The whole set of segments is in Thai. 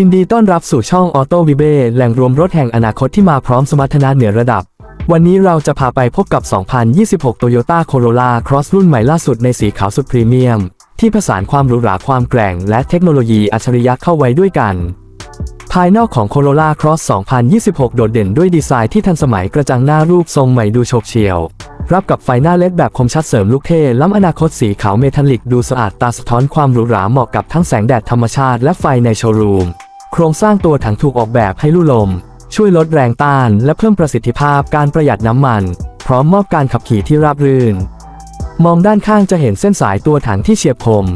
ยินดีต้อนรับสู่ช่องออโต้วิเบแหล่งรวมรถแห่งอนาคตที่มาพร้อมสมรรถนะเหนือระดับ วันนี้เราจะพาไปพบกับ 2026 Toyota Corolla Cross รุ่นใหม่ล่าสุดในสีขาวสุดพรีเมียม ที่ผสานความหรูหราความแกร่ง และเทคโนโลยีอัจฉริยะเข้าไว้ด้วยกัน ภายนอกของ Corolla Cross 2026 โดดเด่นด้วยดีไซน์ที่ทันสมัยกระจังหน้ารูปทรงใหม่ดูโฉบเฉี่ยวรับกับไฟหน้าเลดแบบคมชัดเสริมลูกเท่ล้ำอนาคตสีขาวเมทัลลิกดูสะอาดตาสะท้อนความหรูหราเหมาะกับทั้งแสงแดดธรรมชาติและไฟในโชว์รูม ครงสร้างตัวถังถูกออกแบบให้ลู่ลม ช่วยลดแรงต้านและเพิ่มประสิทธิภาพการประหยัดน้ำมัน พร้อมมอบการขับขี่ที่ราบรื่น มองด้านข้างจะเห็นเส้นสายตัวถังที่เฉียบคม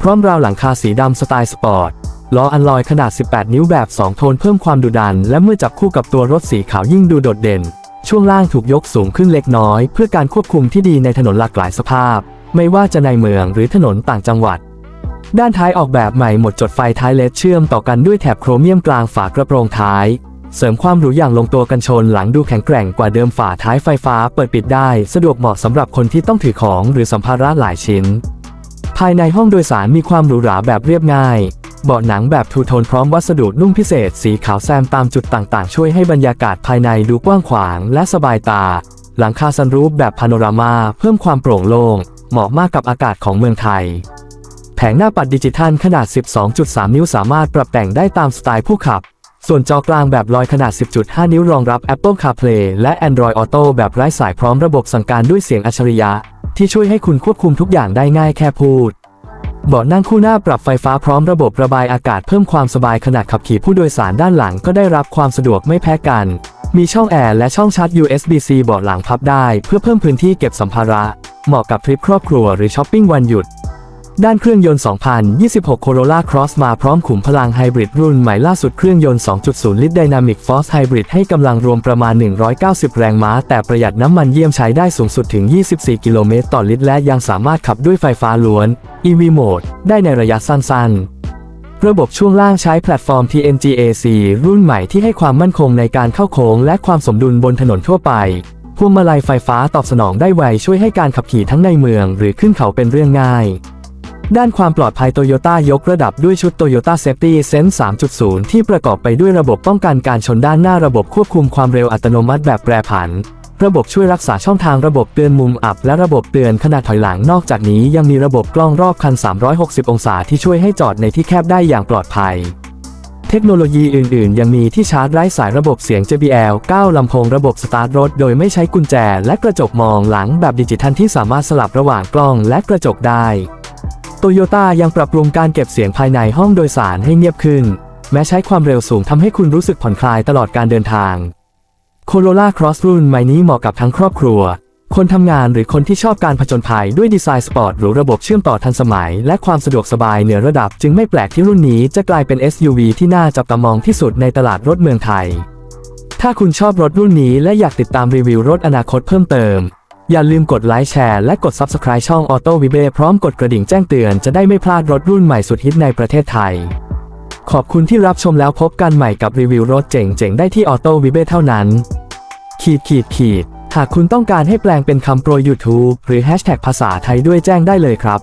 พร้อมราวหลังคาสีดำสไตล์สปอร์ตล้ออัลลอยขนาด 18 นิ้วแบบ 2 โทนเพิ่มความดุดัน และเมื่อจับคู่กับตัวรถสีขาวยิ่งดูโดดเด่น ช่วงล่างถูกยกสูงขึ้นเล็กน้อย เพื่อการควบคุมที่ดีในถนนหลากหลายสภาพ ไม่ว่าจะในเมืองหรือถนนต่างจังหวัด ด้านท้ายออกแบบใหม่หมดจดไฟท้ายเลดเชื่อมต่อกันด้วยแถบโครเมียมกลางฝากระโปรงท้าย เสริมความหรูอย่างลงตัวกันชนหลังดูแข็งแกร่งกว่าเดิมฝาท้ายไฟฟ้าเปิดปิดได้ สะดวกเหมาะสำหรับคนที่ต้องถือของหรือสัมภาระหลายชิ้น ภายในห้องโดยสารมีความหรูหราแบบเรียบง่ายเบาะหนังแบบทูโทนพร้อมวัสดุนุ่มพิเศษ สีขาวแซมตามจุดต่างๆ ช่วยให้บรรยากาศภายในดูกว้างขวางและสบายตา หลังคาซันรูฟแบบพาโนรามาเพิ่มความโปร่งโล่งเหมาะมากกับอากาศของเมืองไทย ผงหน้าปัดดิจิทัลขนาด 12.3 นิ้วสามารถปรับแต่งได้ตามสไตล์ผู้ขับ ส่วนจอกลางแบบลอยขนาด 10.5 นิ้วรองรับ Apple CarPlay และ Android Auto แบบไร้สายพร้อมระบบสั่งการด้วยเสียงอัจฉริยะ ที่ช่วยให้คุณควบคุมทุกอย่างได้ง่ายแค่พูด เบาะนั่งคู่หน้าปรับไฟฟ้าพร้อมระบบระบายอากาศเพิ่มความสบายขณะขับขี่ผู้โดยสารด้านหลังก็ได้รับความสะดวกไม่แพ้กัน มีช่องแอร์และช่องชาร์จ USB-C เบาะหลังพับได้ เพื่อเพิ่มพื้นที่เก็บสัมภาระ เหมาะกับทริปครอบครัวหรือช้อปปิ้งวันหยุด ด้านเครื่องยนต์ 2026 Corolla Cross มาพร้อมขุมพลังไฮบริดรุ่นใหม่ล่าสุดเครื่องยนต์ 2.0 ลิตร Dynamic Force Hybrid ให้กำลังรวมประมาณ 190 แรงม้า แต่ประหยัดน้ำมันเยี่ยมใช้ได้สูงสุดถึง 24 กิโลเมตรต่อลิตร และยังสามารถขับด้วยไฟฟ้าล้วน EV Mode ได้ในระยะสั้นๆ ระบบช่วงล่างใช้แพลตฟอร์ม TNGAC รุ่นใหม่ที่ให้ความมั่นคงในการเข้าโค้งและความสมดุลบนถนนทั่วไปพวงมาลัยไฟฟ้าตอบสนองได้ไวช่วยให้การขับขี่ทั้งในเมือง หรือขึ้นเขาเป็นเรื่องง่าย ด้านความปลอดภัยโตโยต้ายกระดับด้วยชุด Toyota Safety Sense 3.0 ที่ประกอบไปด้วยระบบป้องกันการชนด้านหน้าระบบควบคุมความเร็วอัตโนมัติแบบแปรผัน ระบบช่วยรักษาช่องทางระบบเตือนมุมอับ และระบบเตือนขณะถอยหลังนอกจากนี้ยังมีระบบกล้องรอบคัน 360 องศาที่ช่วยให้จอดในที่แคบได้อย่างปลอดภัยเทคโนโลยีอื่น ๆ ยังมีที่ชาร์จไร้สายระบบเสียง JBL 9 ลำโพงระบบสตาร์ทรถโดยไม่ใช้กุญแจ และกระจกมองหลังแบบดิจิทัลที่สามารถสลับระหว่างกล้องและกระจกได้ โตโยต้ายังปรับปรุงการเก็บเสียงภายในห้องโดยสารให้เงียบขึ้น แม้ใช้ความเร็วสูงทำให้คุณรู้สึกผ่อนคลายตลอดการเดินทาง Corolla Cross รุ่นใหม่นี้เหมาะกับทั้งครอบครัว คนทำงานหรือคนที่ชอบการผจญภัยด้วยดีไซน์สปอร์ตหรือระบบเชื่อมต่อทันสมัย และความสะดวกสบายเหนือระดับ จึงไม่แปลกที่รุ่นนี้จะกลายเป็น SUV ที่น่าจับตามองที่สุดในตลาดรถเมืองไทย ถ้าคุณชอบรถรุ่นนี้และอยากติดตามรีวิวรถอนาคตเพิ่มเติม อย่าลืมกดไลค์แชร์และกด Subscribe ช่อง Auto v i b e พร้อมกดกระดิ่งแจ้งเตือนจะได้ไม่พลาดรถรุ่นใหม่สุดฮิตในประเทศไทย ขอบคุณที่รับชมแล้วพบกันใหม่กับรีวิวรถเจ๋งๆ ได้ที่ Auto v i b e เท่านั้น ขีดขีดขีดหากคุณต้องการให้แปลงเป็นคำโปรย YouTube หรือ Hashtag ภาษาไทยด้วยแจ้งได้เลยครับ